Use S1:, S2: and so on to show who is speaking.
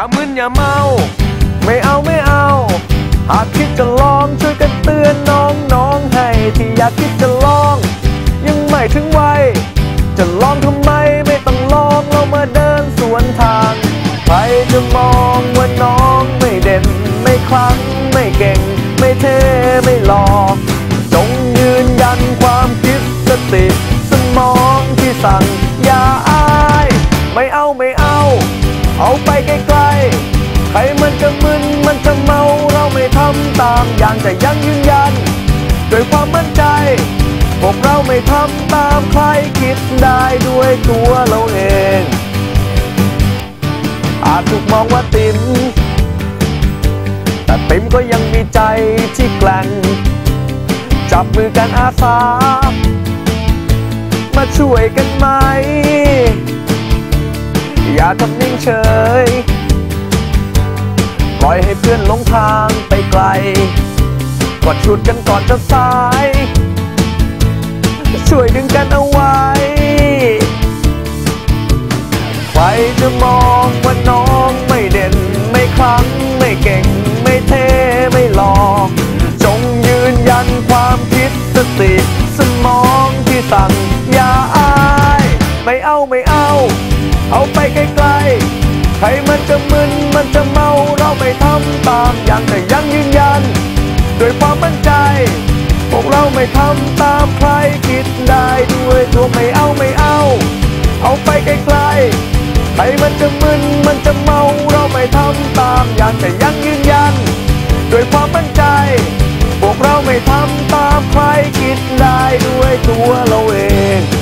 S1: อย่าเมา ไม่เอาไม่เอา หากคิดจะลองช่วยกันเตือนน้องน้องให้ที่อยากคิดจะลอง ยังไม่ถึงวัยจะลองทำไมไม่ต้องลองเรามาเดินสวนทางใครจะมองว่าน้องไม่เด่น ไม่คลั่งไม่เก่ง ไม่เท่ไม่หล่อจงยืนยันความคิดสติ สมองที่สั่งอย่าอาย ไม่เอา เอาไปไกลๆ ใครมันจะมึนมันจะเมาเราไม่ทำตามอย่างแต่ยังยืนยันด้วยความมั่นใจ พวกเราไม่ทำตามใครคิดได้ด้วยตัวเราเอง อาจถูกมองว่าติมแต่ติมก็ยังมีใจที่แกล่งจับมือกันอาสา มาช่วยกันไหม อย่าทำนิ่ง เฉย ปล่อยให้เพื่อนหลงทางไปไกลกดชุดกันก่อนจะสาย ช่วยดึงกันเอาไว้ ใครจะมองว่าน้องไม่เด่น ไม่คลั่งไม่เก่ง ไม่เท่ไม่หล่อจงยืนยันความคิดสติ สมองที่สั่งอย่าอาย ไม่เอาไม่เอา ปไกลๆใครมันจะมึนมันจะเมาเราไม่ทำตามอย่างแต่ยังยืนยันด้วยความมั่นใจ พวกเราไม่ทำตามใครคิดได้ด้วยตัวไม่เอาไม่เอา เอาไปไกลๆใครมันจะมึนมันจะเมาเราไม่ทำตามอย่างแต่ยังยืนยันด้วยความมั่นใจ พวกเราไม่ทำตามใครคิดได้ด้วยตัวเราเอง